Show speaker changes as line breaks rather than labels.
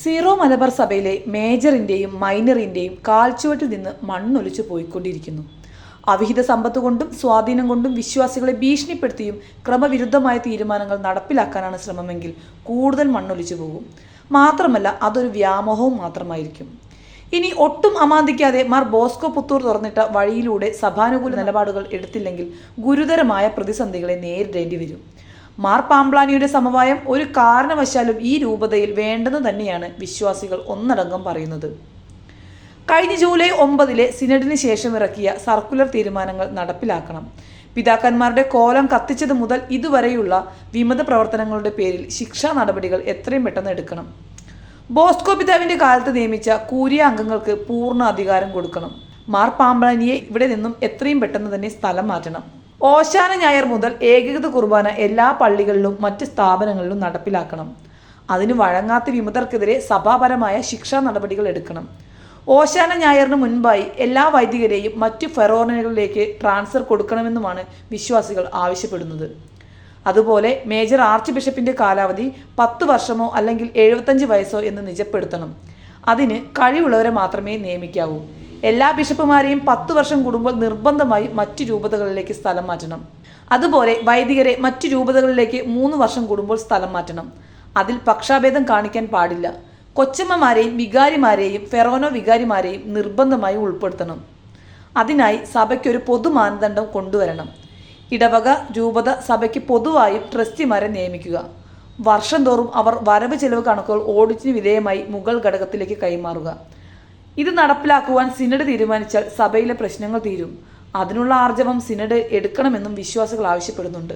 Zero Malabar സഭയിലെ മേജറിന്റെയും മൈനറിന്റെയും കാൽച്ചുവട്ടിൽ നിന്ന് മണ്ണൊലിച്ചു പോയിക്കൊണ്ടിരിക്കുന്നു. അവിഹിത സമ്പത്ത് കൊണ്ടും സ്വാധീനം കൊണ്ടും വിശ്വാസികളെ ഭീഷണിപ്പെടുത്തിയും ക്രമവിരുദ്ധമായ തീരുമാനങ്ങൾ നടപ്പിലാക്കാനാണ് ശ്രമമെങ്കിൽ കൂടുതൽ മണ്ണൊലിച്ചു പോകും. മാത്രമല്ല അതൊരു വ്യാമോഹവും മാത്രമായിരിക്കും. ഇനി ഒട്ടും അമാന്തിക്കാതെ മാർ ബോസ്കോ പുത്തൂർ തുറന്നിട്ട വഴിയിലൂടെ സഭാനുകൂല നിലപാടുകൾ എടുത്തില്ലെങ്കിൽ ഗുരുതരമായ പ്രതിസന്ധികളെ നേരിടേണ്ടി വരും. മാർ പാംബ്ലാനിയുടെ സമവായം ഒരു കാരണവശാലും ഈ രൂപതയിൽ വേണ്ടെന്ന് തന്നെയാണ് വിശ്വാസികൾ ഒന്നടങ്കം പറയുന്നത്. കഴിഞ്ഞ ജൂലൈ ഒമ്പതിലെ സിനഡിന് ശേഷം ഇറക്കിയ സർക്കുലർ തീരുമാനങ്ങൾ നടപ്പിലാക്കണം. പിതാക്കന്മാരുടെ കോലം കത്തിച്ചത് മുതൽ ഇതുവരെയുള്ള വിമത പ്രവർത്തനങ്ങളുടെ പേരിൽ ശിക്ഷാ നടപടികൾ എത്രയും പെട്ടെന്ന് എടുക്കണം. ബോസ്കോ പിതാവിന്റെ കാലത്ത് നിയമിച്ച കൂരിയ അംഗങ്ങൾക്ക് പൂർണ അധികാരം കൊടുക്കണം. മാർ പാമ്പളനിയെ ഇവിടെ നിന്നും എത്രയും പെട്ടെന്ന് തന്നെ സ്ഥലം മാറ്റണം. ഓശാന ഞായർ മുതൽ ഏകീകൃത കുർബാന എല്ലാ പള്ളികളിലും മറ്റ് സ്ഥാപനങ്ങളിലും നടപ്പിലാക്കണം. അതിന് വഴങ്ങാത്ത വിമതർക്കെതിരെ സഭാപരമായ ശിക്ഷാ നടപടികൾ എടുക്കണം. ഓശാന ഞായറിന് മുൻപായി എല്ലാ വൈദികരെയും മറ്റ് ഫെറോറിനുകളിലേക്ക് ട്രാൻസ്ഫർ കൊടുക്കണമെന്നുമാണ് വിശ്വാസികൾ ആവശ്യപ്പെടുന്നത്. അതുപോലെ മേജർ ആർച്ച് ബിഷപ്പിന്റെ കാലാവധി പത്ത് വർഷമോ അല്ലെങ്കിൽ എഴുപത്തഞ്ച് വയസ്സോ എന്ന് നിജപ്പെടുത്തണം. അതിന് കഴിവുള്ളവരെ മാത്രമേ നിയമിക്കാവൂ. എല്ലാ ബിഷപ്പുമാരെയും പത്ത് വർഷം കൂടുമ്പോൾ നിർബന്ധമായി മറ്റു രൂപതകളിലേക്ക് സ്ഥലം മാറ്റണം. അതുപോലെ വൈദികരെ മറ്റു രൂപതകളിലേക്ക് മൂന്ന് വർഷം കൂടുമ്പോൾ സ്ഥലം മാറ്റണം. അതിൽ പക്ഷാഭേദം കാണിക്കാൻ പാടില്ല. കൊച്ചമ്മമാരെയും വികാരിമാരെയും ഫെറോനോ വികാരിമാരെയും നിർബന്ധമായി ഉൾപ്പെടുത്തണം. അതിനായി സഭയ്ക്കൊരു പൊതു മാനദണ്ഡം കൊണ്ടുവരണം. ഇടവക രൂപത സഭയ്ക്ക് പൊതുവായും ട്രസ്റ്റിമാരെ നിയമിക്കുക. വർഷം തോറും അവർ വരവ് ചെലവ് കണക്കുകൾ ഓഡിറ്റിന് വിധേയമായി മുഗൾ ഘടകത്തിലേക്ക് കൈമാറുക. ഇത് നടപ്പിലാക്കുവാൻ സിനഡ് തീരുമാനിച്ചാൽ സഭയിലെ പ്രശ്നങ്ങൾ തീരും. അതിനുള്ള ആർജവം സിനഡ് എടുക്കണമെന്നും വിശ്വാസികൾ ആവശ്യപ്പെടുന്നുണ്ട്.